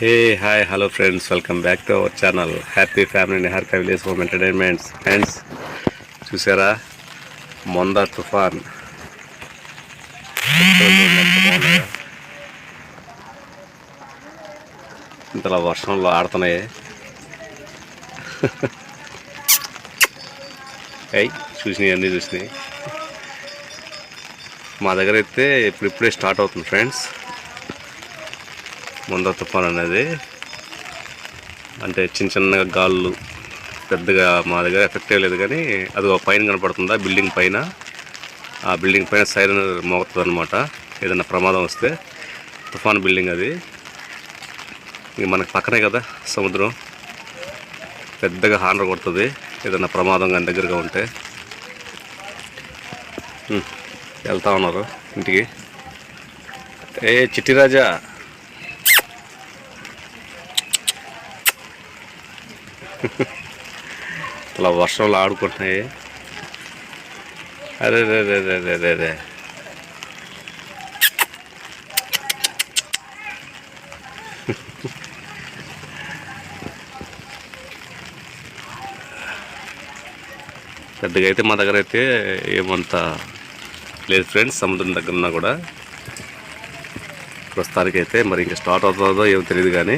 Hey hi hello friends welcome back to our channel happy family Nihar village home entertainments friends చూసారా? మొంద తుఫాన్. ఇంతలా వర్షంలో ఆడుతున్నాయి. అయ్యి చూసినాయి అన్నీ చూసినాయి మా దగ్గర అయితే ఇప్పుడిప్పుడే స్టార్ట్ అవుతుంది ఫ్రెండ్స్ ముంద తుఫాన్ అనేది అంటే చిన్న చిన్నగా గాళ్ళు పెద్దగా మా దగ్గర ఎఫెక్ట్ లేదు కానీ అది ఒక పైన కనపడుతుందా? బిల్డింగ్ పైన. ఆ బిల్డింగ్ పైన సైరన్ మోగుతుంది అనమాట ఏదైనా ప్రమాదం వస్తే తుఫాన్ బిల్డింగ్ అది. ఇంక మనకి పక్కనే కదా సముద్రం. పెద్దగా హానర్ కొడుతుంది. ఏదైనా ప్రమాదం కానీ దగ్గరగా ఉంటే. వెళ్తా ఉన్నారు ఇంటికి. ఏ చిట్టిరాజా అలా వర్షంలో ఆడుకుంటున్నాయి. అరే రే రే రే రే రే రే. పెద్దగా అయితే మా దగ్గర అయితే ఏమంత లేదు ఫ్రెండ్స్ సముద్రం దగ్గర ఉన్నా కూడా. ప్రస్తుతానికి అయితే మరి ఇంకా స్టార్ట్ అవుతుందో ఏమో తెలియదు కానీ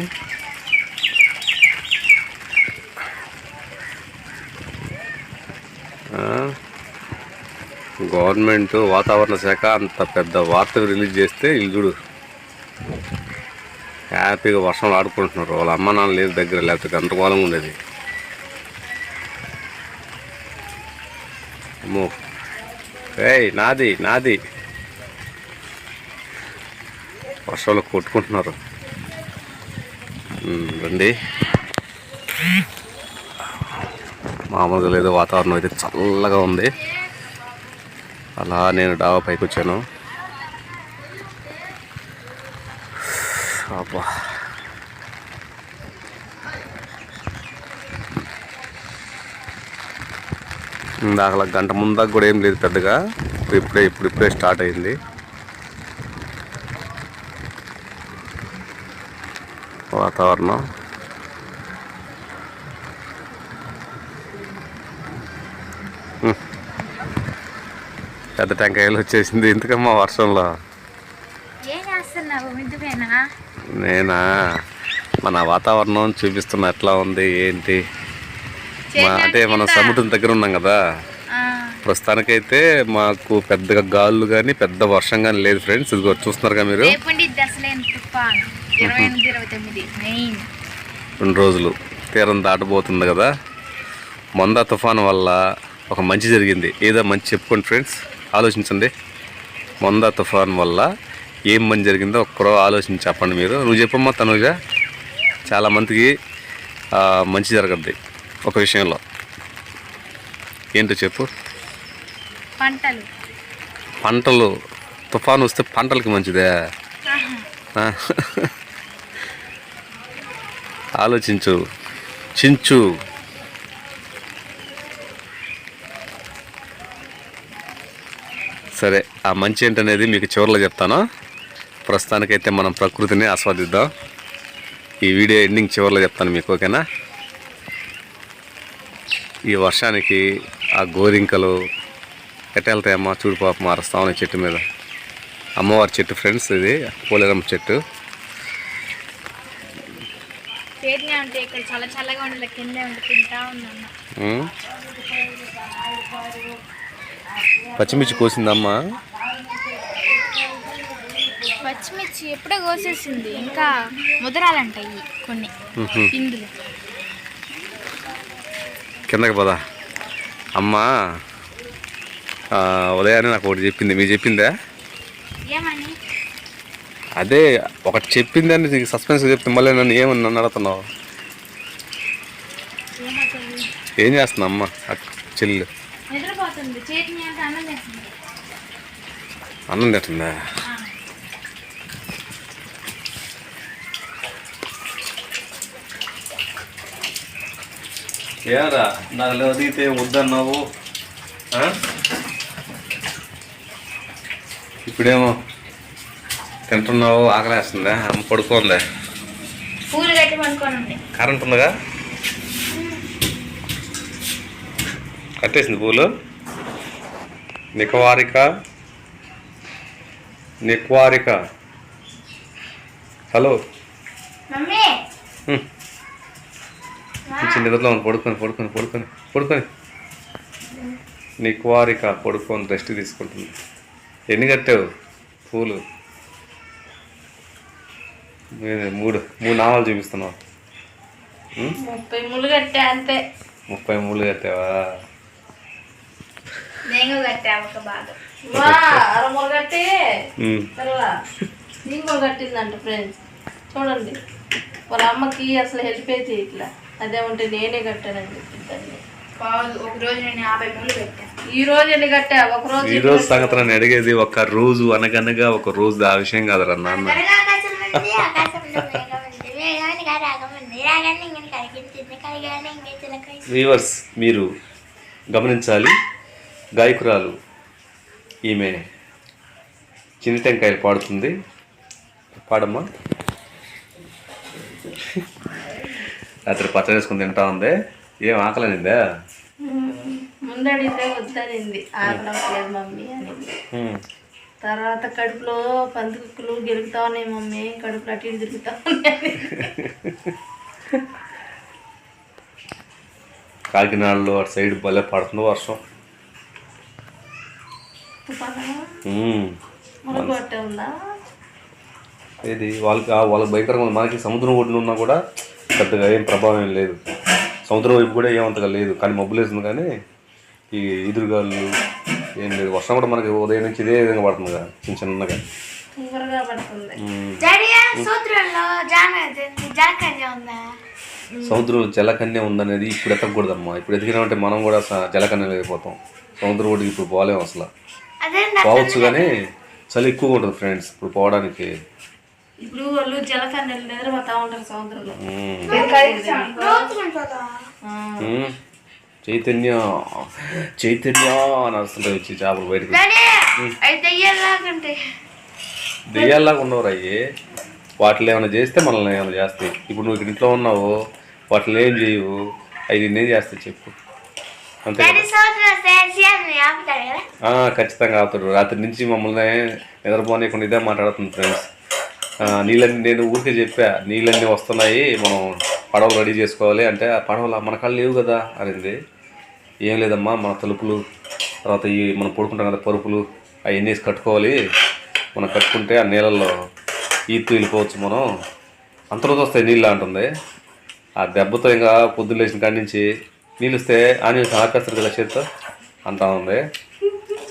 గవర్నమెంట్ వాతావరణ శాఖ అంత పెద్ద వార్త రిలీజ్ చేస్తే ఇల్లు చూడు హ్యాపీగా వర్షంలో ఆడుకుంటున్నారు. వాళ్ళ అమ్మ నాన్న లేదు దగ్గర లేకపోతే గందరగోళంగా ఉండేది. అమ్మో. ఏయ్ నాది నాది. వర్షంలో కొట్టుకుంటున్నారు. రండి. మామూలుగా లేదు వాతావరణం అయితే చల్లగా ఉంది. అలా నేను డాబా పైకి వచ్చాను అబ్బా. ఇందాక గంట ముందాక కూడా ఏం లేదు పెద్దగా. ఇప్పుడే ఇప్పుడు ఇప్పుడే స్టార్ట్ అయింది. వాతావరణం. పెద్ద టెంకాయలు వచ్చేసింది. ఎందుకమ్మా వర్షంలో? నేనా? మన వాతావరణం చూపిస్తున్న ఎట్లా ఉంది? ఏంటి? అంటే మనం సముద్రం దగ్గర ఉన్నాం కదా. ప్రస్తుతానికైతే మాకు పెద్దగా గాళ్ళు కానీ పెద్ద వర్షం కానీ లేదు ఫ్రెండ్స్. ఇదిగో చూస్తున్నారుగా మీరు? రెండు రోజులు తీరం దాటబోతుంది కదా. మొంద తుఫాన్ వల్ల ఒక మంచి జరిగింది. ఏదో మంచి చెప్పుకోండి ఫ్రెండ్స్. ఆలోచించండి. మొంద తుఫాన్ వల్ల ఏం మంచి జరిగిందో ఒక్కరో ఆలోచించి చెప్పండి మీరు. నువ్వు చెప్పమ్మా తనుజ. చాలామందికి మంచి జరగద్ది ఒక విషయంలో. ఏంటో చెప్పు. పంటలు. పంటలు. తుఫాన్ వస్తే పంటలకి మంచిదే. ఆలోచించు. చించు. సరే ఆ మంచి ఏంటనేది మీకు చివరిలో చెప్తాను. ప్రస్తుతానికైతే మనం ప్రకృతిని ఆస్వాదిద్దాం. ఈ వీడియో ఎండింగ్ చివరిలో చెప్తాను మీకు ఓకేనా? ఈ వర్షానికి ఆ గోరింకలు ఎట్ట వెళ్తాయమ్మా చూడు పాప మారుస్తా ఉన్నాయి చెట్టు మీద. అమ్మవారి చెట్టు ఫ్రెండ్స్ ఇది పోలేరమ్మ చెట్టు. చాలా చల్లగా కింద ఉండి తింటా ఉన్నాను ఉమ్. పచ్చిమిర్చి కోసిందమ్మా. పచ్చిమిర్చి ఎప్పుడో కోసేసింది ఇంకా ముదరాలంటాయి కొన్ని. ఇందులో. కిందకి పదా. అమ్మా ఉదయాన్నే నాకు ఒకటి చెప్పింది. మీకు చెప్పిందా? ఏమని? అదే ఒకటి చెప్పిందని నీకు సస్పెన్స్ చెప్తే మళ్ళీ నన్ను ఏమని నన్ను అడుగుతున్నావు? ఏం చేస్తున్నా అమ్మ? చెల్లి. నిద్రపోతుంది చట్నీ అంటే అన్నం చేస్తుంది. అన్నం తింటుందా ఆ. ఏరా నాకు అడిగితే వద్దన్నావు. ఇప్పుడేమో తింటున్నావు ఆకలేస్తుందా? అమ్మ పడుకోందా? కరెంట్ ఉందిగా కట్టేసింది పూలు? నికవారిక నిక్వారిక. హలో. చిన్న నిద్రలో ఉంది పడుకొని పడుకొని పడుకొని పడుకొని. నిక్వారిక పడుకొని రెస్ట్ తీసుకుంటుంది. ఎన్ని కట్టావు? పూలు. మూడు మూడు నామాలు చూపిస్తున్నావు? ముప్పై ముళ్ళు కట్టా అంతే. ముప్పై మూడు కట్టావా? నేను ఒక వా కట్టి. కట్టిందంట ఫ్రెండ్స్ చూడండి వాళ్ళ అమ్మకి అసలు హెల్ప్ అయితే ఇట్లా అదేమంటే నేనే ఒక రోజు యాభై పెట్టా ఈ రోజు ఎన్ని కట్టా? ఒక రోజు ఈ రోజు సంగతి నన్ను అడిగేది ఒక రోజు అనగనగా ఒక రోజు ఆ విషయం కాదురా నాన్న. వ్యూవర్స్ మీరు గమనించాలి గాయకురాలు ఈమె చిన్న టెంకాయలు పాడుతుంది. పాడమ్మా. రాత్రి పచ్చడి వేసుకుని తింటా ఉంది. ఏం ఆకలనిందా ముందడితే వద్దనింది. ఆకలవట్లేదు మమ్మీ హ్మ్. తర్వాత కడుపులో పందుకులు గెలుగుతా ఉన్నాయి మమ్మీ. కడుపులో అటు ఇటు తిరుగుతా ఉన్నాయి కాకినాడలో అటు సైడ్ భలే పడుతుంది వర్షం. ఇది వాళ్ళకి వాళ్ళకి భయంకరంగా ఉంది. మనకి సముద్రం ఒడ్డున ఉన్నా కూడా పెద్దగా ఏం ప్రభావం ఏం లేదు. సముద్రం వైపు కూడా ఏమంతగా లేదు. కానీ మబ్బులు వేస్తుంది కానీ ఈ ఎదురుగాళ్ళు ఏం లేదు. వర్షం కూడా మనకి ఉదయం నుంచి ఇదే విధంగా పడుతుంది కదా చిన్న చిన్నగా. సముద్రంలో జలకన్య ఉందనేది ఇప్పుడు ఎత్తకూడదమ్మా. ఇప్పుడు ఎదిగినామంటే మనం కూడా జలకన్యలు అయిపోతాం సముద్రం ఒడ్డుకి ఇప్పుడు పోలేము అసలు. పోవచ్చు కానీ చలి ఎక్కువగా ఉంటుంది ఫ్రెండ్స్. ఇప్పుడు పోవడానికి. ఇప్పుడు వాళ్ళు జలకన్నెలు నిద్రపోతా ఉంటారు సముద్రంలో. చైతన్య చైతన్య అని అరుస్తుంటాయి వచ్చి చేపలు బయటకు దెయ్యాల్లాగా ఉండవు అయ్యి. వాటిని ఏమైనా చేస్తే మనల్ని ఏమైనా చేస్తాయి. ఇప్పుడు నువ్వు ఇక్కడ ఇంట్లో ఉన్నావు వాటిని ఏం చేయవు? అవి నిన్నేం చేస్తాయి చెప్పు. అంతే ఖచ్చితంగా ఆపుతాడు రాత్రి నుంచి మమ్మల్ని నిద్రపోనీయకుండా ఇదే మాట్లాడుతుంది ఫ్రెండ్స్. నీళ్ళని నేను ఊరికే చెప్పా నీళ్ళన్నీ వస్తున్నాయి మనం పడవలు రెడీ చేసుకోవాలి అంటే ఆ పడవలు మన కాళ్ళు లేవు కదా అనింది. ఏం లేదమ్మా మన తలుపులు తర్వాత ఈ మనం పడుకుంటాం కదా పరుపులు అవన్నీ వేసి కట్టుకోవాలి? మనం కట్టుకుంటే ఆ నీళ్ళల్లో ఈతు వెళ్ళిపోవచ్చు మనం. అంతలోకి వస్తాయి నీళ్ళు అంటుంది. ఆ దెబ్బతో ఇంకా పొద్దున్న లేచిన కాడి నుంచి నీళ్ళు వస్తే ఆని ఆపేస్తారు కదా చేత్తో? అంటా ఉంది.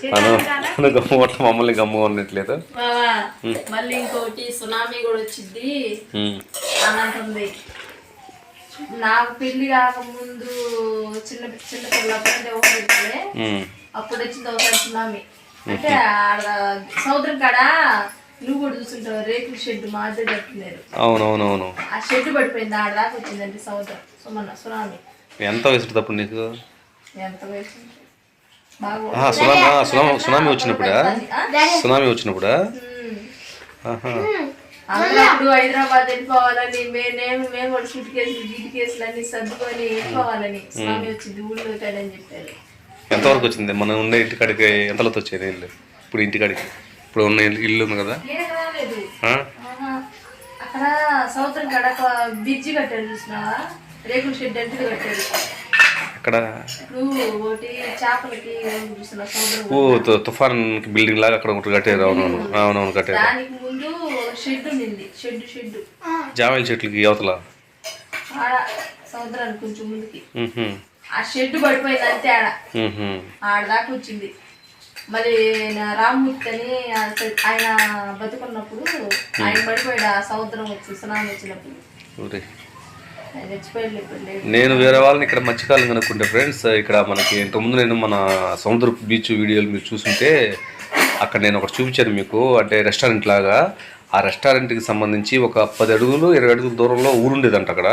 తను తను గమ్ము కొట్ట మమ్మల్ని గమ్ము ఉన్నట్లేదు బావా, మళ్ళీ ఇంకోటి సునామీ కూడా వచ్చింది ఉమ్. అని అంటుంది నాకు పెళ్ళి కాకముందు చిన్న చిన్న పిల్లప్పుడు ఒకటి. అప్పుడు వచ్చింది ఒకసారి సునామీ. అంటే ఆడ సముద్రం కాడ నువ్వు కూడా చూస్తుంటావు రేకుల షెడ్ మాదిరి కట్టున్నారు అవునవునవును. ఆ షెడ్ పడిపోయింది ఆడ దాకా వచ్చిందండి సముద్రం. సుమన్న సునామీ. ఎంత వయసు తప్పుడు నీకు? సునామీ సునామీ సునామీ వచ్చినప్పుడా? సునామీ వచ్చినప్పుడా? అప్పుడు హైదరాబాద్ వెళ్ళిపోవాలని మేము మేము కూడా సూట్ కేసులు జీటి కేసులు అన్ని సర్దుకొని వెళ్ళిపోవాలని స్వామి వచ్చింది ఊళ్ళో కాడని చెప్పారు. ఎంతవరకు వచ్చింది? మనం ఉండే ఇంటికాడికి ఎంతలో వచ్చాయి నీళ్ళు ఇప్పుడు ఇంటికాడికి ఇప్పుడు ఉన్న ఇల్లు- ఇల్లు ఉంది కదా. అక్కడ సముద్రం కాడ ఒక బ్రిడ్జి కట్టారు చూసినావా? రేకుల షెడ్ అంటే కట్టారు. అక్కడ ఓ తుఫాన్ బిల్డింగ్ లాగా అక్కడ ఒకటి కట్టారు. అవునవును అవునవును కట్టారు. జామాయిల చెట్లకి అవతల. సముద్రానికి కొంచెం ముందుకి. ఆ షెడ్ పడిపోయింది అంతే ఆడ. ఉహు. ఆడ దాకా వచ్చింది. మళ్ళీ నా రామ్మూర్తి అని ఆయన బతుకున్నప్పుడు ఆయన పడిపోయాడు ఆ సముద్రం వచ్చి సునామీ వచ్చినప్పుడు. నేను వేరే వాళ్ళని ఇక్కడ మధ్యకాలం కనుక్కుంటే ఫ్రెండ్స్. ఇక్కడ మనకి ఇంతకుముందు నేను మన సముద్ర బీచ్ వీడియోలు మీరు చూసుంటే అక్కడ నేను ఒకటి చూపించాను మీకు. అంటే రెస్టారెంట్ లాగా. ఆ రెస్టారెంట్కి సంబంధించి ఒక పది అడుగులు ఇరవై అడుగుల దూరంలో ఊరు ఉండేదంట అక్కడ.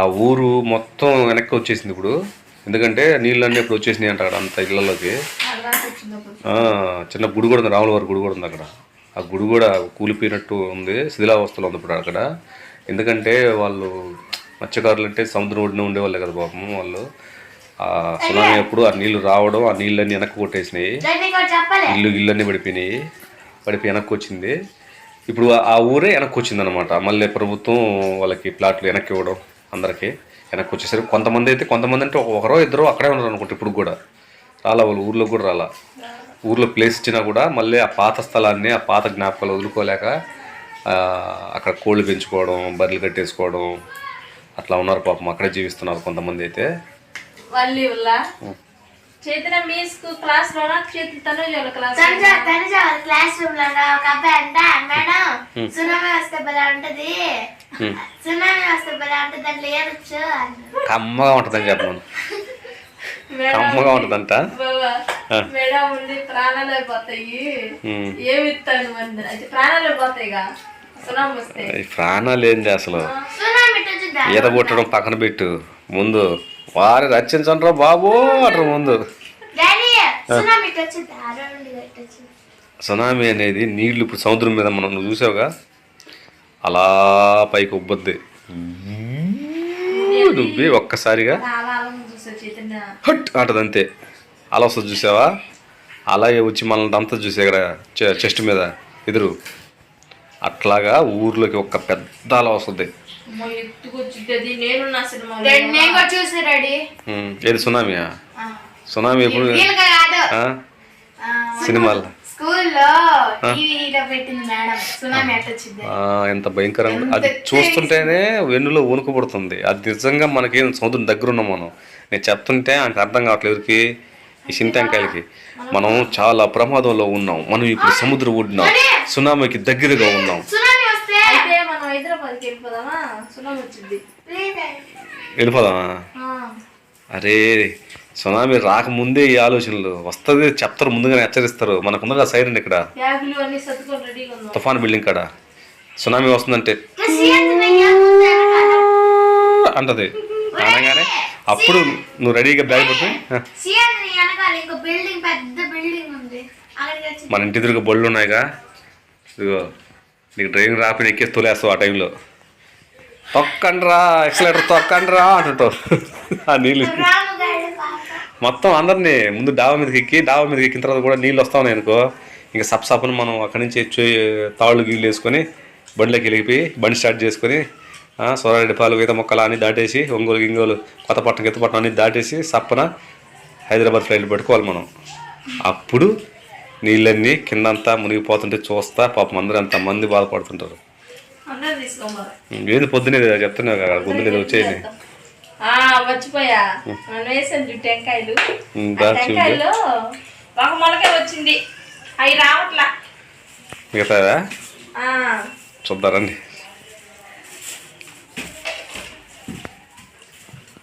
ఆ ఊరు మొత్తం వెనక్కి వచ్చేసింది ఇప్పుడు. ఎందుకంటే నీళ్ళన్నీ ఇప్పుడు వచ్చేసినాయి అంట అక్కడ అంత ఇళ్ళలోకి చిన్న గుడి కూడా ఉంది రాముల వారి గుడి కూడా ఉంది అక్కడ. ఆ గుడి కూడా కూలిపోయినట్టు ఉంది శిథిలావస్థలో ఉంది ఇప్పుడు అక్కడ. ఎందుకంటే వాళ్ళు మత్స్యకారులు అంటే సముద్రం ఒడిన ఉండేవాళ్ళే కదా పాపం వాళ్ళు. ఆ సునామీ అప్పుడు ఆ నీళ్ళు రావడం ఆ నీళ్ళన్నీ వెనక్కి కొట్టేసినాయి. ఇల్లు ఇల్లన్నీ పడిపోయినాయి. పడిపోయి వెనక్కి వచ్చింది. ఇప్పుడు ఆ- ఊరే వెనక్కి వచ్చింది అనమాట మళ్ళీ ప్రభుత్వం వాళ్ళకి ప్లాట్లు వెనక్కి ఇవ్వడం అందరికీ వెనక్కి వచ్చేసరికి కొంతమంది అయితే కొంతమంది అంటే ఒకరో ఇద్దరు అక్కడే ఉన్నారు అనుకుంటా ఇప్పుడు కూడా. రాలా వాళ్ళు ఊర్లో కూడా రాలా. ఊర్లో ప్లేస్ ఇచ్చినా కూడా మళ్ళీ ఆ పాత స్థలాన్ని ఆ పాత జ్ఞాపకాలు వదులుకోలేక అక్కడ కోళ్ళు పెంచుకోవడం బర్రెలు కట్టేసుకోవడం అట్లా ఉన్నారు పాపం. అక్కడే జీవిస్తున్నారు కొంతమంది అయితే. క్లాస్ లోనా? చేతి తనుజ వాళ్ళ క్లాస్ తనుజ తనుజ వాళ్ళ క్లాస్ రూమ్లో ఒక అబ్బాయి అంట మేడం సునామీ వస్తే భలే ఉంటది. సునామీ వస్తే భలే ఉంటది దాంట్లో ఏరొచ్చు అన్నాడు. కమ్మగా ఉంటుందని చెప్పను. మేడం కమ్మగా ఉంటుందంట. బాబా, మేడం ప్రాణాలు అయిపోతాయి. ఉమ్. ఏమి ఇస్తాను మంది? అయితే ప్రాణాలు అయిపోతాయిగా. సునామీ వస్తే. ఈ ప్రాణాలు ఏంది అసలు? ఈత కొట్టడం పక్కన పెట్టు. ముందు వారి రచించండ్రా బాబు అంటారు ముందు. సునామీ అనేది నీళ్ళు ఇప్పుడు సముద్రం మీద మనం నువ్వు చూసావుగా? అలా పైకి ఉబ్బద్ది. నువ్వే ఒక్కసారిగా. హట్ అంటది అంతే అలా వస్తుంది చూసావా? అలాగే వచ్చి మనల్ని అంతా చూసే ఇక్కడ చెస్ట్ మీద ఎదురు. అట్లాగా ఊర్లోకి ఒక పెద్ద అలా వస్తుంది. అమ్మో, ఎత్తుకొచ్చింది నేను నా సినిమా నేను కూడా చూసి రెడీ. ఉమ్, ఏది సునామీయా సునామీ ఎప్పుడు? సినిమాలు. స్కూల్లో టీవీలో పెట్టింది మేడం. సునామీ ఎట్ట వచ్చింది? ఆ, ఎంత భయంకరంగా అది చూస్తుంటేనే వెన్నులో వణుకు పడుతుంది. అది నిజంగా మనకి సముద్రం దగ్గర ఉన్నాం మనం. నేను చెప్తుంటే ఆయనకు అర్థం కావట్లేదు ఎవరికి. ఈ చింతాంకాయలకి. మనం చాలా ప్రమాదంలో ఉన్నాం. మనం ఇప్పుడు సముద్రం ఒడ్డున్నాం సునామీకి దగ్గరగా ఉన్నాం. సునామీ వస్తే అయితే మనం హైదరాబాద్కి వెళ్ళిపోదామా? సునామీ వచ్చింది. వెళ్ళిపోదామా? ఆ, అరే సునామీ రాకముందే ఈ ఆలోచనలు. వస్తుంది చెప్తారు ముందుగానే హెచ్చరిస్తారు. మనకుందగా సైరన్ ఇక్కడ. బ్యాగులు అన్ని సర్దుకొని రెడీగా ఉన్నాం. తుఫాన్ బిల్డింగ్ కాడ. సునామీ వస్తుందంటే అంటది. అనగానే అప్పుడు నువ్వు రెడీగా బ్యాగ్ పట్టుకుని "ఆ, సీఎం వెనకాల ఇంకో బిల్డింగ్ పెద్ద బిల్డింగ్ ఉంది. అక్కడికి వచ్చింది మన ఇంటి ఎదురుగా బళ్ళు ఉన్నాయిగా. ఇదిగో నీకు డ్రైవింగ్ రాపి ఎక్కేసి తోలేస్తావు ఆ టైంలో. తొక్కండ్రా ఎక్సలేటర్ తొక్కండ్రా అంటుంటావు. ఆ నీళ్ళు. మొత్తం అందరినీ ముందు డాబా మీదకి ఎక్కి డాబా మీదకి ఎక్కిన తర్వాత కూడా నీళ్ళు వస్తా ఉన్నాయి అనుకో. ఇంకా సప్ సప్ను మనం అక్కడి నుంచి తాళ్ళు గీళ్ళు వేసుకొని బండిలోకి వెళ్ళిపోయి బండి స్టార్ట్ చేసుకొని ఆ, సోరారెడ్డి పాలు ఈత మొక్కలు అన్ని దాటేసి ఒంగోలు గింగోలు కొత్తపట్నం గిత్తపట్నం అన్ని దాటేసి సప్పన హైదరాబాద్ ఫ్లైట్లు పెట్టుకోవాలి మనం. అప్పుడు నీళ్ళన్నీ కిందంతా మునిగిపోతుంటే చూస్తా పాపం అందరూ అంతమంది బాధపడుతుంటారు. ఏది పొద్దునే చెప్తున్నా కదా గుందులు ఏదో మనం టెంకాయలు. టెంకాయలు ఒక వచ్చింది. అవి రావట్లా. మిగతావా ఆ, చూద్దారండి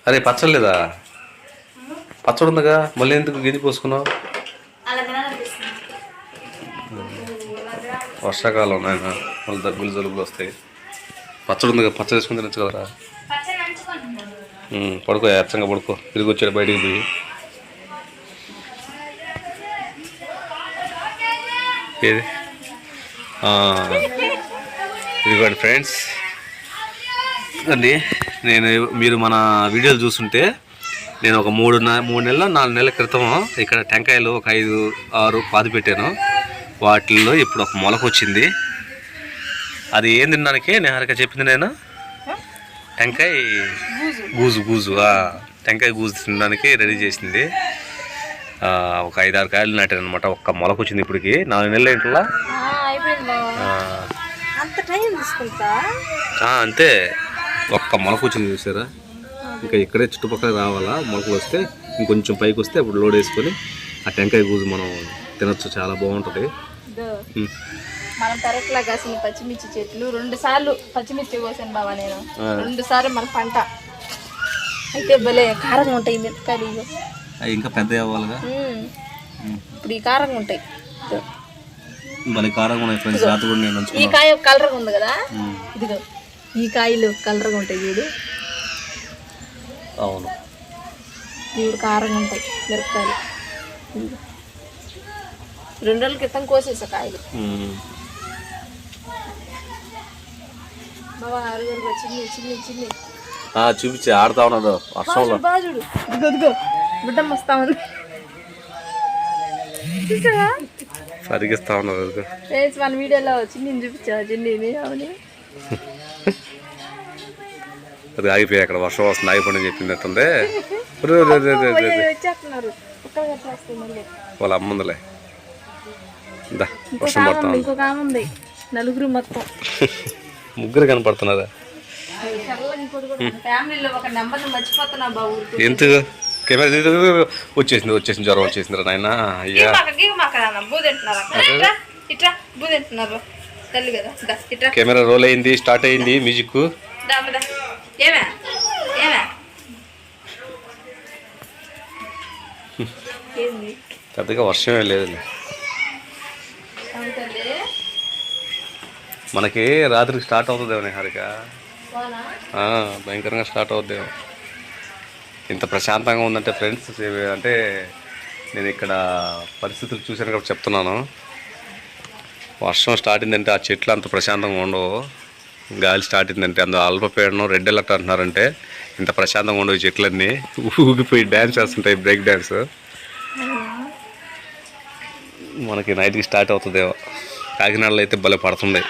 అరే పచ్చడి లేదా? పచ్చడి ఉందిగా మళ్ళీ ఎందుకు గింజి పోసుకున్నావు? వర్షాకాలం నాయన మళ్ళీ దగ్గులు జలుబులు వస్తాయి. పచ్చడి ఉందిగా పచ్చడి వేసుకుని తినచ్చు కదరా? పడుకో అచ్చంగా పడుకో. తిరిగి వచ్చాడు బయటికి పోయి. ఏది? ఇదిగోండి ఫ్రెండ్స్. అండి. నేను మీరు మన వీడియోలు చూస్తుంటే నేను ఒక మూడు నె- మూడు నెలల నాలుగు నెలల క్రితం ఇక్కడ టెంకాయలు ఒక ఐదు ఆరు పాతి పెట్టాను. వాటిల్లో ఇప్పుడు ఒక మొలక వచ్చింది అది ఏం తినడానికి? నేహారిక చెప్పింది నేను. టెంకాయ గూజు గూజు టెంకాయ గూజు తినడానికి రెడీ చేసింది. ఒక ఐదు ఆరు కాయలు నాటాను అనమాట ఒక్క మొలక వచ్చింది ఇప్పటికి. నాలుగు నెలలు ఏంటలా అంతే. ఒక్క మొలక వచ్చింది చూసారా ఇంకా ఇక్కడే చుట్టుపక్కల రావాలా మొలకలు వస్తే ఇంకొంచెం పైకి వస్తే అప్పుడు లోడ్ వేసుకొని ఆ టెంకాయ గూజు మనం తినొచ్చు చాలా బాగుంటుంది. మనం పెరట్లా కాసిన పచ్చిమిర్చి చెట్లు రెండు సార్లు పచ్చిమిర్చి కోసాను బావా నేను. రెండు సార్లు మన పంట అయితే భలే కారంగా ఉంటాయి మిరపకాయలు. అవి ఇంకా పెద్ద అవ్వాలిగా. ఇప్పుడు ఈ కారంగా ఉంటాయి. భలే కారంగా ఉన్నాయి ఫ్రెండ్స్ రాత్రి కూడా నేను ఈ కాయ కలర్గా ఉంది కదా. ఇదిగో ఈ కాయలు కలర్గా ఉంటాయి చూడు. అవును. ఇవి కారంగా ఉంటాయి మిరపకాయలు. రెండు రోజుల క్రితం కోసేసా కాయలు. బావా అరుగురుగా చిన్ని చిన్ని చిన్ని. చూపించి ఆడుతా ఉన్నది వర్షంలో. చూడు ఇదిగో బిడ్డమ్మ వస్తా ఉంది. చూసావా? పరిగిస్తా ఉన్నది మన వీడియోలో చిన్ని చూపించా చిన్ని అవును. అది ఆగిపోయి అక్కడ వర్షం వస్తుంది ఆగిపోయి చెప్పింది వచ్చేస్తున్నారు. ఒక్కగా చేస్తుంది మళ్ళీ. వాళ్ళ అమ్ముందిలే దా ఇంకొక వర్షం ఆమె పడతా ఉంది ఉంది. ఇంకొక ఆమె ఉంది. నలుగురు మొత్తం. ముగ్గురు కనపడుతున్నారా? ఎందుకు? కెమెరా వచ్చేసింది వచ్చేసింది జ్వరం వచ్చేసింది నాయన. అయ్యా. కెమెరా రోల్ అయింది స్టార్ట్ అయింది మ్యూజిక్ పెద్దగా వర్షమే లేదులే. తల్లి మనకి రాత్రికి స్టార్ట్ అవుతుందేమో హారిక? భయంకరంగా స్టార్ట్ అవుద్దేమో ఇంత ప్రశాంతంగా ఉందంటే ఫ్రెండ్స్ అంటే నేను ఇక్కడ పరిస్థితులు చూశాను కాబట్టి చెప్తున్నాను. వర్షం స్టార్ట్ అయిందంటే ఆ చెట్లు అంత ప్రశాంతంగా ఉండవు. గాలి స్టార్ట్ అయిందంటే అందులో అల్పపీడనం రెడ్ అలర్ట్ అంటున్నారంటే ఇంత ప్రశాంతంగా ఉండవు చెట్లన్నీ ఊగిపోయి డ్యాన్స్ చేస్తుంటాయి బ్రేక్ డ్యాన్స్ మనకి నైట్కి స్టార్ట్ అవుతుందేమో. కాకినాడలో అయితే భలే పడుతుంది.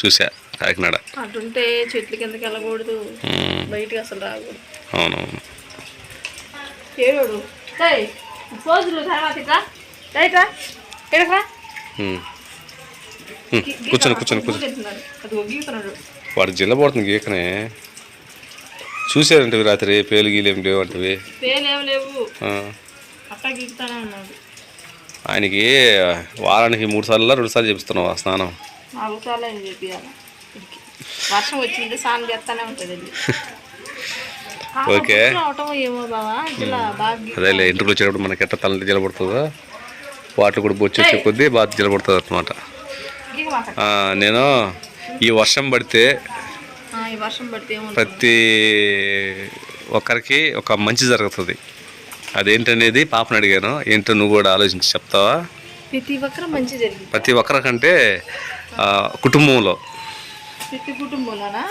చూసా కాకినాడ. అటుంటే చెట్ల కిందకి వెళ్ళకూడదు. ఉమ్, బయటికి అసలు రాకూడదు. అవునవును. ఏడు పోజులు తర్వాత ఉమ్. ఉమ్, కూర్చోండి వాడు జిల్ల పడుతుంది గీకనే. చూసారంటవి రాత్రి పేలు గీలేం లేవు ఉన్నాడు. ఆయనకి వారానికి మూడు సార్లు రెండు సార్లు చేపిస్తున్నావు ఆ స్నానం. వర్షం వచ్చింది చేస్తానే ఉంటుంది ఓకే. అదేలే ఇంటికి వచ్చేటప్పుడు మనకి ఎట్ట తలంటి జిల్ల పడుతుందో వాటిలో కూడా బొచ్చి వచ్చే కొద్దీ బాగా జిల్ల పడుతుంది అనమాట నేను ఈ వర్షం పడితే ప్రతి ఒక్కరికి ఒక మంచి జరుగుతుంది. అదేంటనేది పాపను అడిగాను. ఏంటో నువ్వు కూడా ఆలోచించి చెప్తావా? ప్రతి ఒక్కరు మంచి జరిగింది. ప్రతి ఒక్కరికంటే కుటుంబంలో. ప్రతి కుటుంబంలోనా?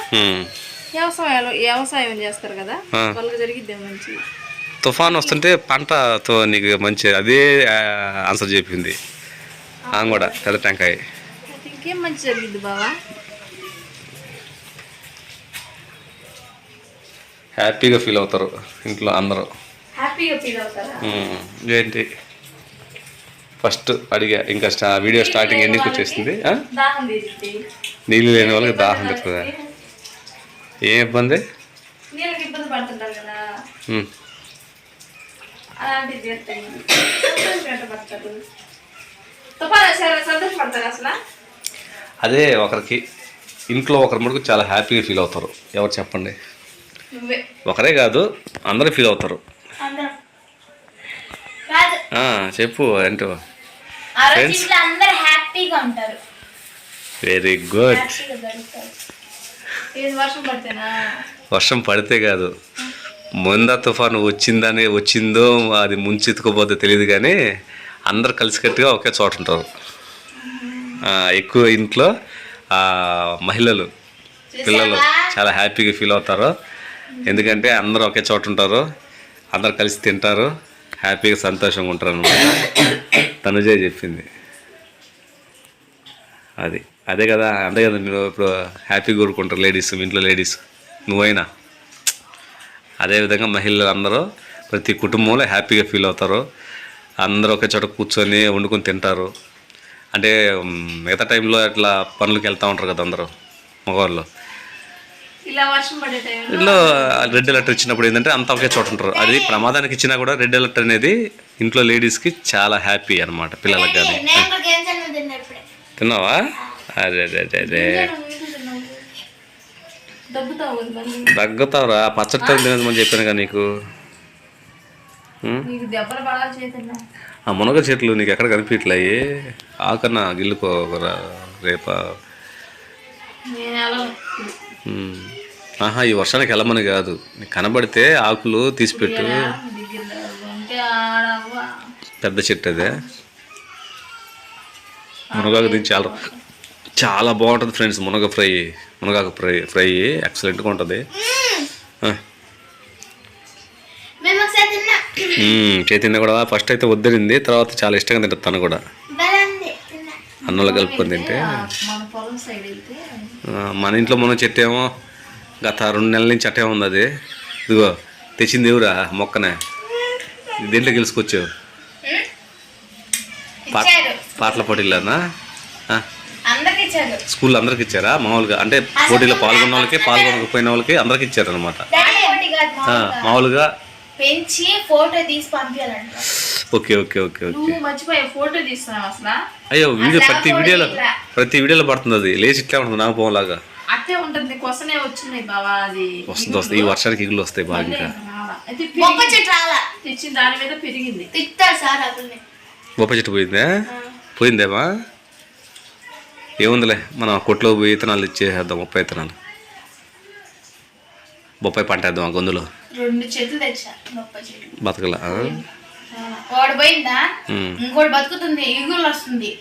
వ్యవసాయాలు వ్యవసాయం చేస్తారు కదా. వాళ్ళకి జరిగిద్దే మంచి? తుఫాన్ వస్తుంటే పంటతో నీకు మంచి అదే ఆన్సర్ చెప్పింది. ఆమె కూడా పెద్ద టెంకాయ. ఇంకేం మంచి జరిగిద్ది బావా? హ్యాపీగా ఫీల్ అవుతారు ఇంట్లో అందరూ. హ్యాపీగా ఫీల్ అవుతారా? ఉమ్, ఏంటి? ఫస్ట్ అడిగా ఇంకా వీడియో స్టార్టింగ్ ఎన్నికి వచ్చేసింది? నీళ్ళు లేని వాళ్ళకి దాహం తెస్తుందా ఏం ఇబ్బంది? అదే ఒకరికి ఇంట్లో ఒకరి మటుకు చాలా హ్యాపీగా ఫీల్ అవుతారు. ఎవరు చెప్పండి? ఒకరే కాదు అందరూ ఫీల్ అవుతారు. చెప్పు హ్యాపీగా ఉంటారు. వెరీ గుడ్ వర్షం పడితే కాదు. ముందా తుఫాను వచ్చిందని వచ్చిందో అది ముంచెత్తుకోపోతే తెలియదు కానీ అందరు కలిసికట్టుగా ఒకే చోట ఉంటారు. ఎక్కువ ఇంట్లో మహిళలు పిల్లలు చాలా హ్యాపీగా ఫీల్ అవుతారు. ఎందుకంటే అందరూ ఒకే చోట ఉంటారు. అందరు కలిసి తింటారు. హ్యాపీగా సంతోషంగా ఉంటారు అనమాట తనుజే చెప్పింది. అది. అదే కదా అంతే కదా మీరు ఇప్పుడు హ్యాపీగా కోరుకుంటారు లేడీస్ మీ ఇంట్లో లేడీస్. నువ్వైనా. అదేవిధంగా మహిళలు అందరూ ప్రతి కుటుంబంలో హ్యాపీగా ఫీల్ అవుతారు. అందరూ ఒకే చోట కూర్చొని వండుకొని తింటారు. అంటే మిగతా టైంలో అట్లా పనులకు వెళ్తూ ఉంటారు కదా అందరూ మగవాళ్ళు ఇలా వర్షం పడే టైంలో ఇంట్లో రెడ్ అలర్ట్ ఇచ్చినప్పుడు ఏంటంటే అంతా ఒకే చోట ఉంటారు. అది ప్రమాదానికి ఇచ్చినా కూడా రెడ్ అలర్ట్ అనేది ఇంట్లో లేడీస్కి చాలా హ్యాపీ అనమాట పిల్లలకు కానీ తిన్నావా? అదే అదే అదే అదే. దగ్గుతావు కదా మళ్ళీ తగ్గుతావురా పచ్చడి తినదని చెప్పాను కదా నీకు. ఉం? నీకు దెబ్బలు పడాలి చేతున్నా ఆ మునగ చెట్లు నీకు ఎక్కడ కనిపించట్లయి ఆకన్నా గిల్లుకోరా రేపా. ఆహా ఈ వర్షానికి వెళ్ళమని కాదు. కనబడితే ఆకులు తీసిపెట్టు. పెద్ద చెట్టు అదే. మునగాకు దించి చాలా చాలా బాగుంటుంది ఫ్రెండ్స్ మునగ ఫ్రై. మునగాకు ఫ్రై ఫ్రై ఎక్సలెంట్గా ఉంటుంది. ఆ, మేము ఒకసారి తిన్నా. మ్మ్, చైతన్య కూడా. ఫస్ట్ అయితే వద్దరింది తర్వాత చాలా ఇష్టంగా తింటుంది తను కూడా. అన్నంలో కలుపుకొని తింటే. మన ఇంట్లో మన చెట్టు ఏమో గత రెండు నెలల నుంచి అట్టే ఉంది అది. ఇదిగో తెచ్చింది ఎవరా మొక్కనే? దీంట్లో గెలుచుకొచ్చావు? పాటల పోటీలోనా ఆ, అందరికి ఇచ్చారు స్కూల్లో అందరికి ఇచ్చారా? మామూలుగా అంటే పోటీలో పాల్గొన్న వాళ్ళకి పాల్గొనకపోయిన వాళ్ళకి అందరికి ఇచ్చారు అనమాట డాడీ మామూలుగా. పెంచి ఫోటో తీసి పంపించాలంట. Okay okay okay okay. నువ్వు మర్చిపోయి ఫోటో తీస్తున్నావు అసలు? అయ్యో వీడియో ప్రతి వీడియోలో. ప్రతి వీడియోలో పడుతుంది అది. లేచి ఇట్లా ఉంటుంది నాగపోవం లాగా అట్టే ఉంటుంది కొసనే వచ్చినాయి బావా అది. వస్తుంది వస్తుంది ఈ వర్షానికి ఇగులు వస్తాయి బాగా ఇంకా. అయితే చెట్టు రాలా? తెచ్చిన దాని మీద పెరిగింది. తిట్టారు సార్ అతన్ని. బొప్ప చెట్టు పోయిందే? పోయిందేమా? ఏముందిలే మనం కొట్లో పోయి విత్తనాలు ఇచ్చేసేద్దాం బొప్పాయి విత్తనాలు. బొప్పాయి పంట వేద్దాం ఆ గొంతులో. రెండు చెట్లు తెచ్చా చెట్లు బతకలా? వాడు పోయిందా? ఇంకోటి బతుకుతుంది ఇగులు వస్తుంది.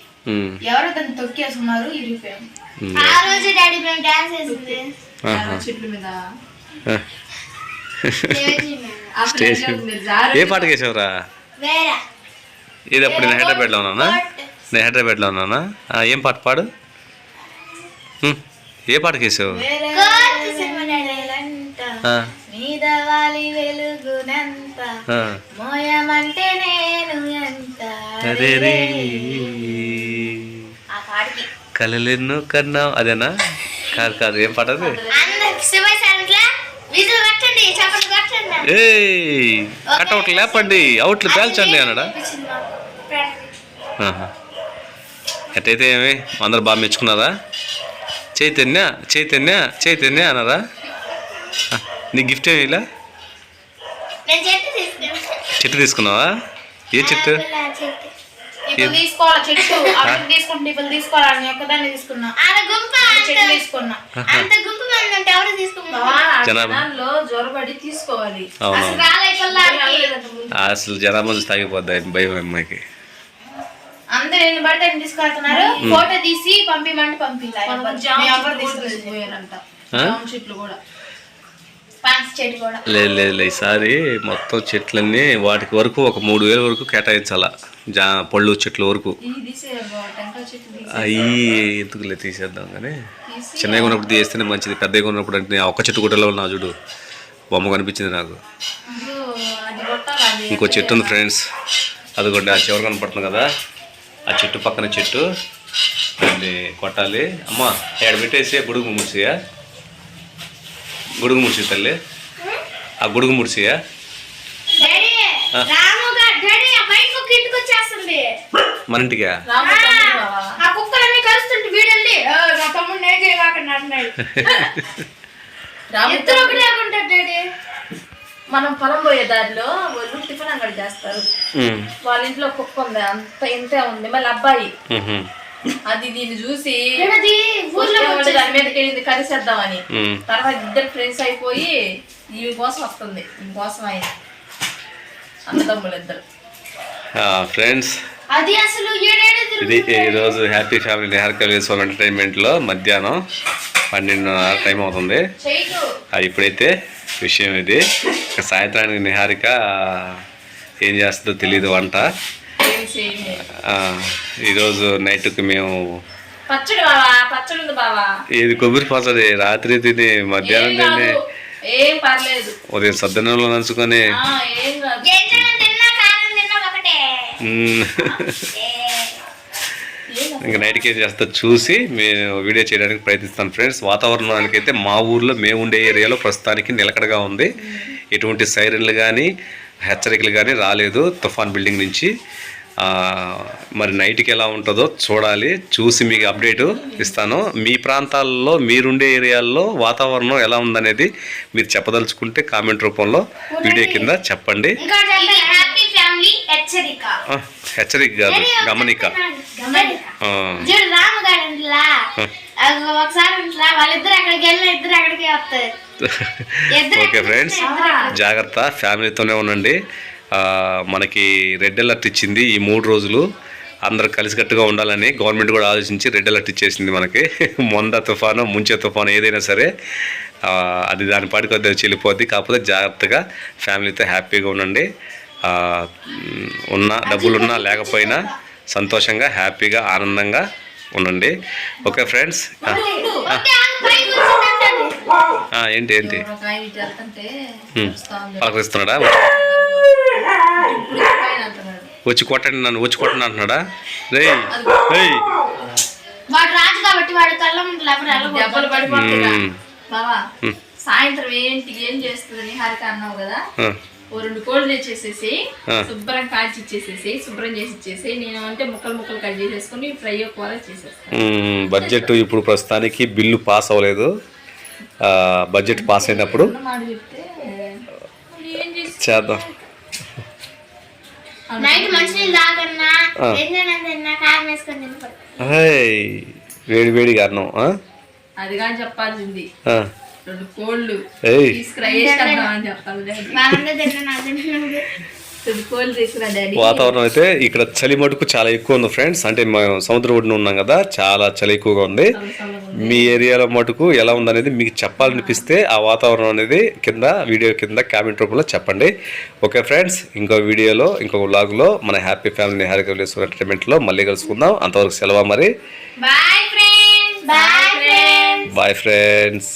ఎవరో దాన్ని తొక్కేస్తున్నారు ఇరిగిపోయాం. ఉమ్. ఆ రోజు డాడీ మేము డాన్స్ వేసింది. ఆహా. చెట్ల మీద. ఆ. ఆ స్టేజ్ ప్లేస్ మీద. జారు ఏ పాటకి వేసావురా వేరే. ఇది అప్పుడు నేను హైదరాబాద్లో ఉన్నానా? నేను హైదరాబాద్లో ఉన్నానా? ఆ, ఏం పాట పాడు? ఏ పాటకి వేసావు కోర్టు సిమడలంట ఆ, మీద వాలి వెలుగునంత. మోయమంటే నేను ఎంత? కలలెన్నో కన్నా అదేనా? కాదు కాదు ఏం పాట అది? కట్అవుట్లు లేపండి అవుట్లు పేల్చండి అన్నాడా. ఎట్టయితే ఏమి? అందరు బాగా మెచ్చుకున్నారా? చైతన్య చైతన్య చైతన్య అన్నారా? నీ గిఫ్ట్ ఏమి ఇలా? చెట్టు తీసుకున్నావా? ఏ చెట్టు. ఇప్పుడు తీసుకోవాలా చెట్టు? అప్పుడు తీసుకుంటే ఇప్పుడు తీసుకోవాలని ఒక్కదాన్ని తీసుకున్నా. ఆడ గుంపు చెట్టు అంత తీసుకున్నా. అంత గుంపు మంది అంటే ఎవరు తీసుకున్నా బావా, ఆ జనాభా. జనాల్లో జ్వరపడి తీసుకోవాలి. అసలు జనాభా తాగిపోద్ది భయం అమ్మాయికి. అందరు ఎన్ని పడితే ఎన్ని తీసుకెళ్తున్నారు. ఫోటో తీసి పంపిమంటే చెట్లు కూడా లేదు లేదు లేదు ఈసారి మొత్తం చెట్లన్నీ వాటికి వరకు ఒక మూడు వేల వరకు కేటాయించాల? జా పళ్ళు చెట్ల వరకు. అవి ఎందుకులే తీసేద్దాం కానీ చిన్నగా ఉన్నప్పుడు తీస్తేనే మంచిది పెద్దగా ఉన్నప్పుడు అంటే ఒక్క చెట్టు గుట్టలో ఉన్నా చూడు బొమ్మ కనిపించింది నాకు. అది అది? ఇంకో చెట్టు ఉంది ఫ్రెండ్స్ అదిగోండి ఆ చివరి కనపడుతుంది కదా? ఆ చెట్టు పక్కన చెట్టు దాన్ని కొట్టాలి. అమ్మ ఏడ పెట్టేసి గుడుగు ముడిసియా. గుడుగు ముడిసి తల్లి. ఆ గుడుగు ముడిసియా డాడీ రాము గారు డాడీ ఆ బయట కుక్క ఇంటికి వచ్చేస్తుంది మన ఇంటికా. ఆ కుక్కలన్నీ కలుస్తుంటే వీడల్ని నా తమ్ముడు అంటున్నాడు. ఇద్దరు ఒకటే ఉంటారు డాడీ. మనం పొలం పోయే దారిలో వాళ్ళు టిఫిన్ అంగడి చేస్తారు. వాళ్ళ ఇంట్లో కుక్క ఉంది అంత ఇంతే ఉంది మళ్ళీ అబ్బాయి. అది దీన్ని చూసి దాని మీదకి వెళ్ళి కరిసేద్దామని. తర్వాత ఇద్దరు ఫ్రెండ్స్ అయిపోయి ఈమె కోసం వస్తుంది ఈమె కోసం ఆయన అన్నదమ్ములు ఇద్దరు. ఫ్రెండ్స్ అది అసలు ఏడేడు ఇది ఈరోజు హ్యాపీ ఫ్యామిలీ నిహార్ కలేశ్వరం ఎంటర్టైన్మెంట్లో మధ్యాహ్నం పన్నెండున్నర టైం అవుతుంది. ఆ, ఇప్పుడైతే విషయం ఇది. సాయంత్రానికి నిహారిక ఏం చేస్తుందో తెలియదు వంట. ఈరోజు నైట్కి మేము పచ్చడి బావా? పచ్చడి ఉంది బావా? ఇది కొబ్బరి పచ్చడి? రాత్రి తిని మధ్యాహ్నం తిని ఉదయం సద్దనంలో నంచుకొని ఆ, ఏం కాదు జంజనం తిన్నా కారం తిన్నా ఒకటే మ్, ఏ. ఏం కాదు. ఇంకా నైట్కి ఏం చేస్తా చూసి మేము వీడియో చేయడానికి ప్రయత్నిస్తాను ఫ్రెండ్స్ వాతావరణానికి అయితే మా ఊర్లో మేము ఉండే ఏరియాలో ప్రస్తుతానికి నిలకడగా ఉంది. ఎటువంటి సైరన్లు కానీ హెచ్చరికలు కానీ రాలేదు తుఫాన్ బిల్డింగ్ నుంచి. మరి నైట్కి ఎలా ఉంటుందో చూడాలి. చూసి మీకు అప్డేటు ఇస్తాను. మీ ప్రాంతాల్లో మీరుండే ఏరియాల్లో వాతావరణం ఎలా ఉందనేది మీరు చెప్పదలుచుకుంటే కామెంట్ రూపంలో వీడియో కింద చెప్పండి. హెచ్చరిక. ఆ, హెచ్చరిక కాదు గమనిక. గమనిక ఆ, చూడు రాము గారు ఇంట్లో ఒకసారి ఇంట్లో వాళ్ళిద్దరు అక్కడికి వెళ్ళిన ఇద్దరు అక్కడికి వస్తారు. ఇద్దరు ఓకే ఫ్రెండ్స్ జాగ్రత్త ఫ్యామిలీతోనే ఉండండి. ఆ, మనకి రెడ్ అలర్ట్ ఇచ్చింది ఈ మూడు రోజులు. అందరూ కలిసికట్టుగా ఉండాలని గవర్నమెంట్ కూడా ఆలోచించి రెడ్ అలర్ట్ ఇచ్చేసింది మనకి. మొంద తుఫాను ముంచే తుఫాను ఏదైనా సరే ఆ, అది దాని పాటికి వెళ్ళిపోద్ది కాకపోతే జాగ్రత్తగా ఫ్యామిలీతో హ్యాపీగా ఉండండి. ఉన్న డబ్బులున్నా లేకపోయినా సంతోషంగా హ్యాపీగా ఆనందంగా ఉండండి. Okay friends? ఏంటి ఏంటి. పలకరిస్తున్నాడా? వచ్చి కొట్టండి నన్ను వచ్చి కొట్టండి అంటున్నాడా? మ్మ్. సాయంత్రం ఏంటి ఏం చేస్తుంది? నిహారిక అన్నావు కదా. ఓ రెండు కోళ్ళు తెచ్చేసేసి. శుభ్రం కాల్చి ఇచ్చేసేసి శుభ్రం చేసి ఇచ్చేసి నేను అంటే ముక్కలు ముక్కలు కట్ చేసేసుకుని ఫ్రై కూర చేసేస్తాను. బడ్జెట్ ఇప్పుడు ప్రస్తుతానికి బిల్లు పాస్ అవ్వలేదు. ఆ, బడ్జెట్ పాస్ అయినప్పుడు చేద్దాం. వేడి వేడిగా అన్నం ఆ? అది కానీ చెప్పాల్సింది. ఆ. రెండు కోళ్ళు వాతావరణం అయితే ఇక్కడ చలి మటుకు చాలా ఎక్కువ ఉంది ఫ్రెండ్స్. అంటే మేము సముద్రం ఒడ్డున ఉన్నాం కదా చాలా చలి ఎక్కువగా ఉంది. మీ ఏరియాలో మటుకు ఎలా ఉందనేది మీకు చెప్పాలనిపిస్తే ఆ వాతావరణం అనేది కింద వీడియో కింద కామెంట్ రూపంలో చెప్పండి. Okay friends. ఇంకో వీడియోలో ఇంకొక వ్లాగ్లో మన హ్యాపీ ఫ్యామిలీ హారిక ఎంటర్టైన్మెంట్లో మళ్ళీ కలుసుకుందాం. అంతవరకు సెలవు మరి. Bye friends